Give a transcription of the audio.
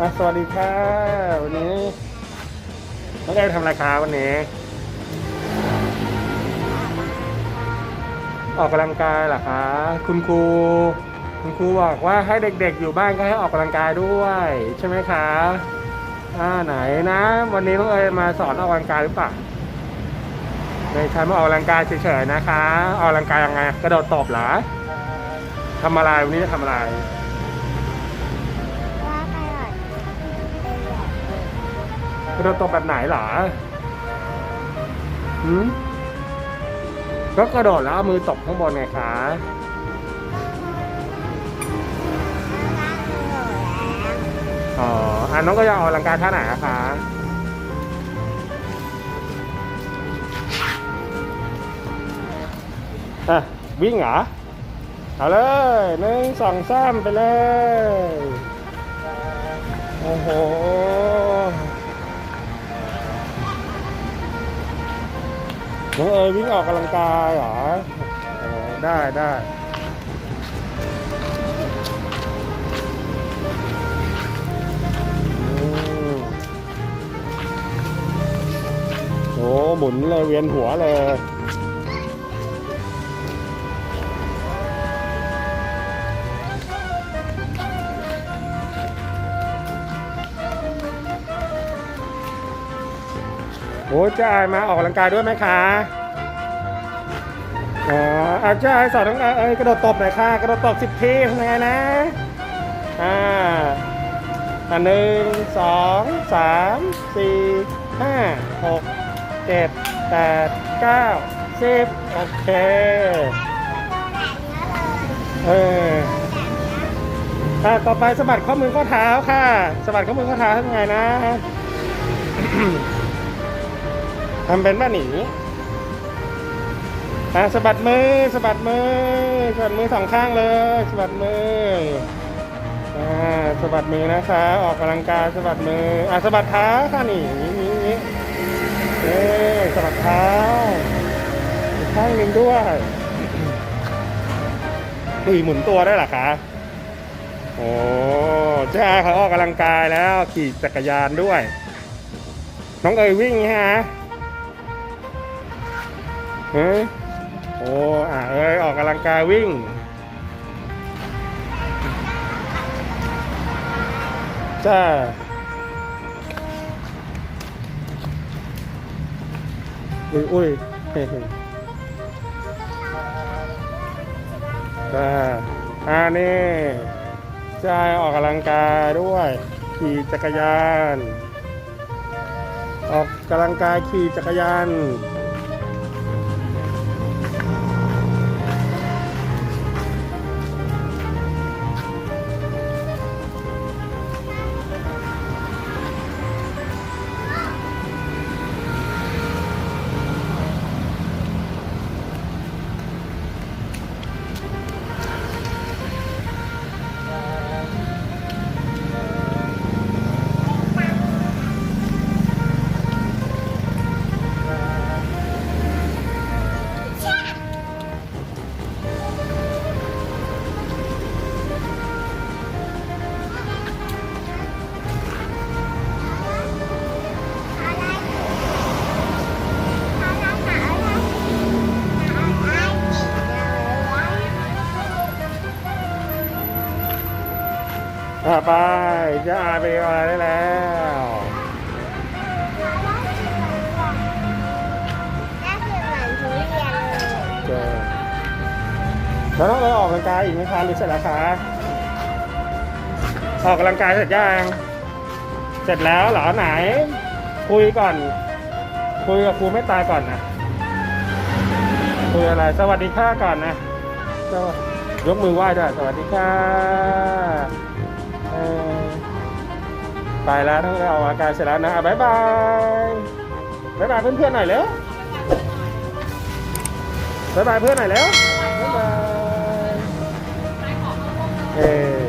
อะสวัสดีค่ะวันนี้น้องเอ๋ทำอะไรคะวันนี้ออกกำลังกายเหรอคะคุณครูคุณครูบอกว่าให้เด็กๆอยู่บ้านก็ให้ออกกำลังกายด้วย ใช่ไหมคะอ่าไหนนะ วันนี้น้องเอ๋มาสอนออกกำลังกายหรือเปล่าไม่ใช่มาออกกำลังกายเฉยๆนะคะ ออกกำลังกายยังไง กระโดดตบเหรอทำอะไรวันนี้จะทำอะไร อกระโดดตบแบบไหนหรอหืมก็กระโดดแล้วเอามือตบข้างบนไงคะน่าอ๋ออะน้องก็จะออกกำลังกายท่าไหนอะคะอะวิ่งเหรอ เอาเลยหนึ่งสองสามไปเลย โอ้โห น้องเอ๋ยวิ่งออกกำลังกายเหรอออได้ได้อืมโอ้หมุนเลยเวียนหัวเลย โอ้จ้ามาออกกำลังกายด้วยไหมคะอ๋ออาจาอายสอนน้องเอ้ยกระโดดตบหน่อยค่ะ กระโดดตบสิบทีทำยังไงนะ อ่าอันหนึ่งสองสามสี่ห้าหกเจ็ดแปดเก้าสิบโอเค เอออะต่อไปสะบัดข้อมือข้อเท้าค่ะสะบัดข้อมือข้อเท้าทำไงนะ ทำเป็นบ้าหนีอะสะบัดมือสะบัดมือสะบัดมือสองข้างเลยสะบัดมืออ่าสะบัดมือนะคะออกกำลังกายสะบัดมืออะสะบัดเท้าค่ะนี่นี่นี่เอ๊สะบัดเท้าข้างหนึ่งด้วยอุ้ยหมุนตัวได้หรอคะโอ้จ้าเขาออกกำลังกายแล้วขี่จักรยานด้วย น้องเอ๋ยวิ่งฮะ ฮ้ยโอ้อะเอ้ยออกกำลังกายวิ่ง จ้าอุ้ยอุ้ยเฮ้ยจ้าอ่านี่จ้าออกกำลังกายด้วย ขี่จักรยาน ออกกำลังกายขี่จักรยาน ไปจ้าไปอะไได้แล้วแล้วต้องไปออกกำลังกายอีกไหมคะหรือเสร็จแล้วคะออกกำลังกายเสร็จยังเสร็จแล้วเหรอไหน คุยก่อน คุยกับครูไม่ตายก่อนนะคุยอะไร สวัสดีค่ะก่อนนะยกมือไหว้ด้วยสวัสดีค่ะ ไปแล้วต้องไปออกการเสร็จแล้วนะบ๊ายบายบ๊ายบายเพื่อนๆหน่อยเร็วบายบายเพื่อนหน่อยแล้วบายบายเอ้บาย